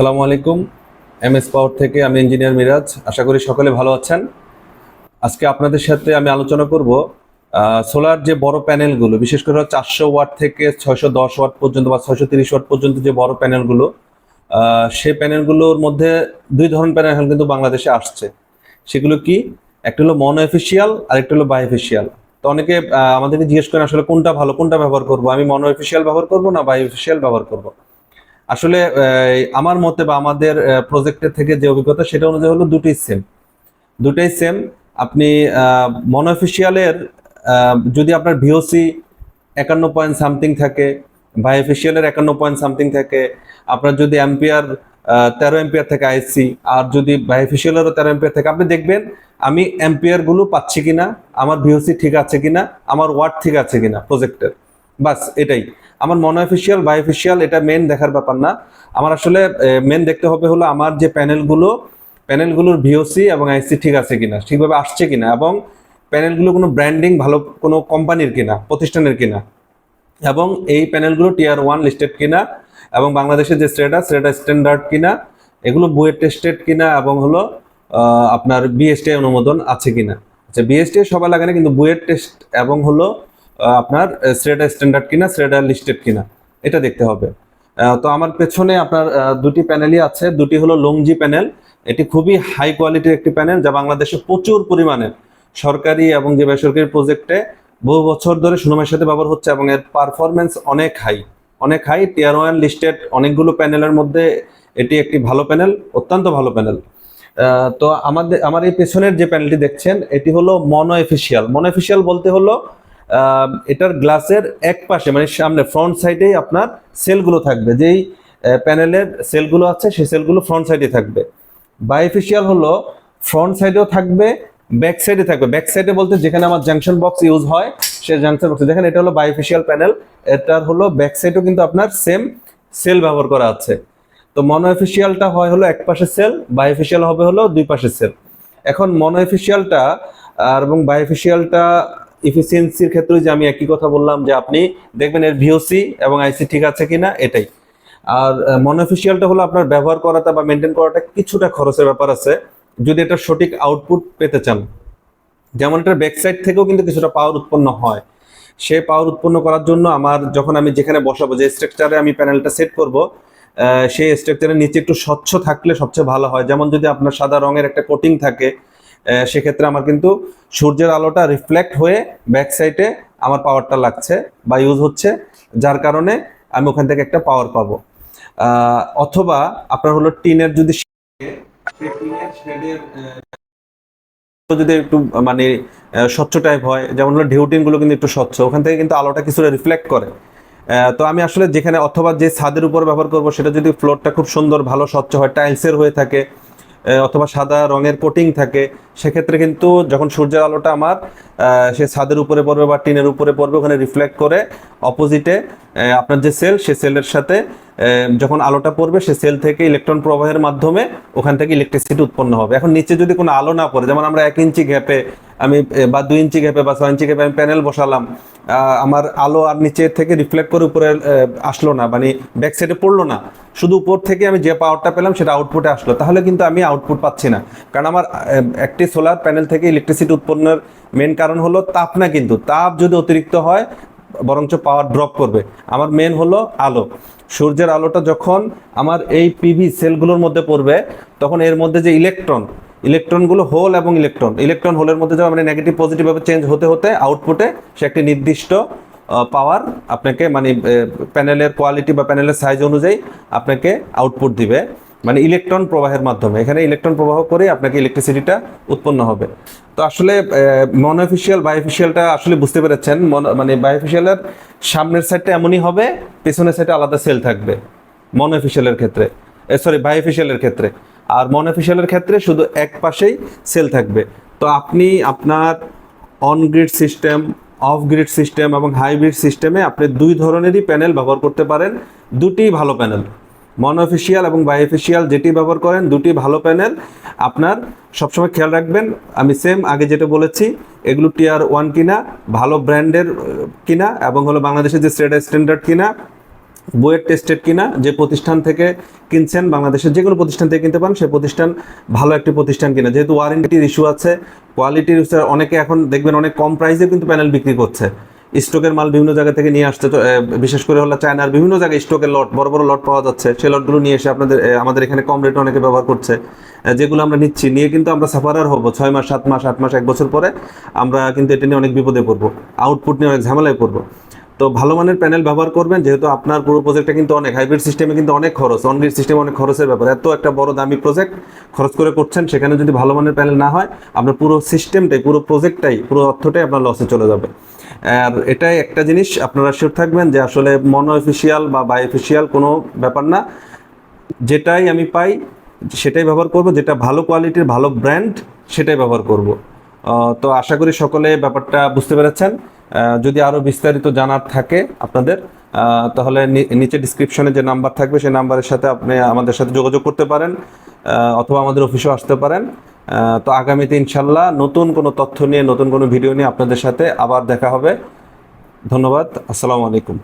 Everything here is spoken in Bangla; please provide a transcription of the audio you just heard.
আসসালামু আলাইকুম। এম এস পাওয়ার থেকে আমি ইঞ্জিনিয়ার মিরাজ। আশা করি সকলে ভালো আছেন। আজকে আপনাদের সাথে আমি আলোচনা করব সোলার যে বড় প্যানেলগুলো, বিশেষ করে চারশো ওয়াট থেকে ছয়শো দশ ওয়াট পর্যন্ত বা ছয়শো তিরিশ ওয়াট পর্যন্ত যে বড় প্যানেলগুলো সেই প্যানেলগুলোর মধ্যে দুই ধরনের প্যানেল এখন কিন্তু বাংলাদেশে আসছে। সেগুলো কি? একটা হলো মনো এফিসিয়াল আর একটা হলো বায়োফিসিয়াল। তো অনেকে আমাদেরকে জিজ্ঞেস করেন আসলে কোনটা ভালো, কোনটা ব্যবহার করব? আমি মনো এফিসিয়াল ব্যবহার করব না বায়োফিসিয়াল ব্যবহার করব? আসলে আমার মতে বা আমাদের প্রজেক্টের থেকে যে অভিজ্ঞতা, সেটা অনুযায়ী হলো দুটোই সেম দুটোই সেম আপনি মনোফিসিয়ালের যদি আপনার ভিওসি একান্ন পয়েন্ট সামথিং থাকে বায়োফিসিয়ালের একান্ন পয়েন্ট সামথিং থাকে, আপনার যদি অ্যাম্পিয়ার তেরো এম্পিয়ার থাকে আইসি আর যদি বায়োফিসিয়ালেরও তেরো এম্পিয়ার থাকে, আপনি দেখবেন আমি অ্যাম্পিয়ারগুলো পাচ্ছি কিনা, আমার ভিওসি ঠিক আছে কিনা, আমার ওয়াট ঠিক আছে কিনা প্রজেক্টের বাস, এটাই। আমার মনোঅফিসিয়াল বায়োফিসিয়াল এটা মেন দেখার ব্যাপার না। আমার আসলে মেন দেখতে হবে হলো আমার যে প্যানেলগুলো, প্যানেলগুলোর ভিওসি এবং আইসি ঠিক আছে কিনা, ঠিকভাবে আসছে কিনা, এবং প্যানেলগুলো কোনো ব্র্যান্ডিং ভালো কোনো কোম্পানির কিনা, প্রতিষ্ঠানের কিনা, এবং এই প্যানেলগুলো টিয়ার ওয়ান লিস্টেড কিনা, এবং বাংলাদেশের যে স্ট্রেটা স্ট্রেটা স্ট্যান্ডার্ড কিনা, এগুলো বুয়েট টেস্টেড কিনা, এবং হলো আপনার বিএসটি অনুমোদন আছে কিনা। আচ্ছা বিএসটি সবাই লাগে না কিন্তু বুয়েট টেস্ট এবং হলো আপনার স্ট্রেটা স্ট্যান্ডার্ড কিনা স্ট্রেটা লিস্টেড কিনা, এটা দেখতে হবে। তো আমার পেছনে আপনার দুটি প্যানেলই আছে। দুটি হলো লংজি প্যানেল এটি খুবই হাই কোয়ালিটির একটি প্যানেল যা বাংলাদেশে প্রচুর পরিমাণে সরকারি এবং যে বেসরকারি প্রজেক্টে বহু বছর ধরে সুনামের সাথে ব্যবহার হচ্ছে এবং এর পারফরমেন্স অনেক হাই অনেক হাই টিয়ার ওয়ান লিস্টেড অনেকগুলো প্যানেলের মধ্যে এটি একটি ভালো প্যানেল অত্যন্ত ভালো প্যানেল তো আমাদের, আমার এই পেছনের যে প্যানেলটি দেখছেন, এটি হলো মনো এফিসিয়াল মনো এফিসিয়াল বলতে হলো এটার গ্লাসের এক পাশে মানে সামনে ফ্রন্ট সাইডেই আপনার সেলগুলো থাকবে। যেই প্যানেলের সেলগুলো আছে, সেই সেলগুলো ফ্রন্ট সাইডে থাকবে। বাইফিশিয়াল হলো ফ্রন্ট সাইডেও থাকবে ব্যাক সাইডে থাকবে। ব্যাক সাইডে বলতে যেখানে আমার জাংশন বক্স ইউজ হয়, সেই জাংশন বক্স দেখেন, এটা হলো বাইফিশিয়াল প্যানেল এটার হলো ব্যাক সাইডেও কিন্তু আপনার সেম সেল ব্যবহার করা আছে। তো মনো এফিসিয়ালটা হয় হলো এক পাশে সেল বাইফিশিয়াল হবে হলো দুই পাশে সেল এখন মনো এফিসিয়ালটা আর এবং বাইফিশিয়ালটা ইফিসিয়েন্সির ক্ষেত্রে যে আমি একই কথা বললাম যে আপনি দেখবেন এর ভিওসি এবং আইসি ঠিক আছে কিনা এটাই। আর মনোফিসিয়ালটা হলো আপনার ব্যবহার করাটা বা মেনটেন করাটা কিছুটা খরচের ব্যাপার আছে। যদি এটা সঠিক আউটপুট পেতে চান, যেমন এটার ব্যাক সাইড থেকেও কিন্তু কিছুটা পাওয়ার উৎপন্ন হয়। সে পাওয়ার উৎপন্ন করার জন্য আমার যখন আমি যেখানে বসাবো, যে স্ট্রাকচারে আমি প্যানেলটা সেট করব সেই স্ট্রাকচারের নিচে একটু স্বচ্ছ থাকলে সবচেয়ে ভালো হয়। যেমন যদি আপনার সাদা রঙের একটা কোটিং থাকে সেক্ষেত্রে আমার কিন্তু সূর্যের আলোটা রিফ্লেক্ট হয়ে ব্যাক সাইডে আমার পাওয়ারটা লাগছে বা ইউজ হচ্ছে, যার কারণে আমি ওখান থেকে একটা পাওয়ার পাবো। অথবা আপনার হলো টিনের যদি যদি একটু মানে স্বচ্ছ টাইপ হয়, যেমন হলো ঢেউটিনগুলো কিন্তু একটু স্বচ্ছ, ওখান থেকে কিন্তু আলোটা কিছুটা রিফ্লেক্ট করে। তো আমি আসলে যেখানে অথবা যে ছাদের উপর ব্যবহার করব, সেটা যদি ফ্লোরটা খুব সুন্দর, ভালো, স্বচ্ছ হয় টাইলসের হয়ে থাকে অথবা সাদা রঙের কোটিং থাকে, সেক্ষেত্রে কিন্তু যখন সূর্যের আলোটা আমার সে ছাদের উপরে পড়বে বা টিনের উপরে পড়বে, ওখানে রিফ্লেক্ট করে অপোজিটে আপনার যে সেল সে সেলের সাথে যখন আলোটা পড়বে, সে সেল থেকে ইলেকট্রন প্রবাহের মাধ্যমে ওখান থেকে ইলেকট্রিসিটি উৎপন্ন হবে। এখন নিচে যদি কোনো আলো না পড়ে, যেমন আমরা এক ইঞ্চি গ্যাপে আমি বা দুই ইঞ্চি গ্যাপে বা ছয় ইঞ্চি গ্যাপে আমি প্যানেল বসালাম আমার আলো আর নিচে থেকে রিফ্লেক্ট করে উপরে আসলো না মানে ব্যাক সাইডে পড়ল না। শুধু উপর থেকে আমি যে পাওয়ারটা পেলাম সেটা আউটপুটে আসলো। তাহলে কিন্তু আমি আউটপুট পাচ্ছি না। কারণ আমার একটি সোলার প্যানেল থেকে ইলেকট্রিসিটি উৎপন্নের মেন কারণ হলো তাপ না কিন্তু। তাপ যদি অতিরিক্ত হয়, বরঞ্চ পাওয়ার ড্রপ করবে। আমার মেন হলো আলো। সূর্যের আলোটা যখন আমার এই পিভি সেলগুলোর মধ্যে পড়বে, তখন এর মধ্যে যে ইলেকট্রন ইলেকট্রনগুলো হোল এবং ইলেকট্রন। ইলেকট্রন হোলের মধ্যে যাবে মানে নেগেটিভ পজিটিভ ভাবে চেঞ্জ হতে হতে আউটপুটে সে একটি নির্দিষ্ট পাওয়ার আপনাকে মানে প্যানেলের কোয়ালিটি বা প্যানেলের সাইজ অনুযায়ী আপনাকে আউটপুট দিবে। মানে ইলেকট্রন প্রবাহের মাধ্যমে। এখানে ইলেকট্রন প্রবাহ করে আপনাকে ইলেকট্রিসিটিটা উৎপন্ন হবে। তো আসলে মনোফিসিয়াল বায়োফিসিয়ালটা আসলে বুঝতে পেরেছেন। মনো- বায়োফিসিয়ালের সামনের সাইডটা এমনই হবে, পেছনের সাইডে আলাদা সেল থাকবে। মনোফিসিয়ালের ক্ষেত্রে সরি বায়োফিসিয়ালের ক্ষেত্রে। আর মনোফিসিয়ালের ক্ষেত্রে শুধু এক পাশেই সেল থাকবে। তো আপনি আপনার on grid system off grid system এবং হাইব্রিড সিস্টেমে আপনি দুই ধরনেরই প্যানেল ব্যবহার করতে পারেন। দুটি ভালো প্যানেল মনোফিসিয়াল এবং বায়োফিসিয়াল যেটি ব্যবহার করেন, দুটি ভালো প্যানেল আপনার সবসময় খেয়াল রাখবেন, আমি সেম আগে যেটা বলেছি, এগুলো টিয়ার ওয়ান কিনা, ভালো ব্র্যান্ডের কিনা এবং হলো বাংলাদেশের যে স্টেট স্ট্যান্ডার্ড কিনা বইয়ের টেস্টেড কিনা যে প্রতিষ্ঠান থেকে কিনছেন বাংলাদেশের যে কোনো প্রতিষ্ঠান থেকে কিনতে পারেন সেই প্রতিষ্ঠান ভালো একটি প্রতিষ্ঠান কিনা। যেহেতু ওয়ারেন্টির ইস্যু আছে কোয়ালিটির ইস্যু অনেকে এখন দেখবেন অনেক কম প্রাইসে কিন্তু প্যানেল বিক্রি করছে। স্টকের মাল বিভিন্ন জায়গা থেকে নিয়ে আসছে তো, এ, বিশেষ করে হলো চায়নার বিভিন্ন জায়গায় স্টকের লট বড় বড় লট পাওয়া যাচ্ছে। সেই লটগুলো নিয়ে এসে আপনাদের আমাদের এখানে কম রেটে অনেকে ব্যবহার করছে। যেগুলো আমরা নিচ্ছি নিয়ে কিন্তু আমরা সাফারার হব। ছয় মাস সাত মাস আট মাস এক বছর পরে আমরা কিন্তু এটা নিয়ে অনেক বিপদে পড়ব। আউটপুট নিয়ে অনেক ঝামেলায় পড়ব। তো ভালো মানের প্যানেল ব্যবহার করবেন, যেহেতু আপনার পুরো প্রজেক্টটা কিন্তু অনেক হাইব্রিড সিস্টেমে কিন্তু অনেক খরচ অনগ্রিড সিস্টেমে অনেক খরচের ব্যাপার। এত একটা বড় দামি প্রজেক্ট খরচ করে করছেন, সেখানে যদি ভালো মানের প্যানেল না হয়, আপনার পুরো সিস্টেমটাই পুরো প্রজেক্টটাই পুরো অর্থটাই আপনার লসে চলে যাবে। আর এটাই একটা জিনিস, আপনারা শিওর থাকবেন যে আসলে মনো অফিসিয়াল বা বাই অফিসিয়াল কোনো ব্যাপার না। যেটাই আমি পাই, সেটাই ব্যবহার করব, যেটা ভালো কোয়ালিটির ভালো ব্র্যান্ড সেটাই ব্যবহার করব। তো আশা করি সকলে ব্যাপারটা বুঝতে পেরেছেন। যদি আরও বিস্তারিত জানার থাকে আপনাদের তাহলে নিচে ডিসক্রিপশনে যে নাম্বার থাকবে, সেই নাম্বারের সাথে আপনি আমাদের সাথে যোগাযোগ করতে পারেন অথবা আমাদের অফিসেও আসতে পারেন। তো আগামীতে ইনশাল্লাহ নতুন কোনো তথ্য নিয়ে, নতুন কোনো ভিডিও নিয়ে আপনাদের সাথে আবার দেখা হবে। ধন্যবাদ, আসসালামু আলাইকুম।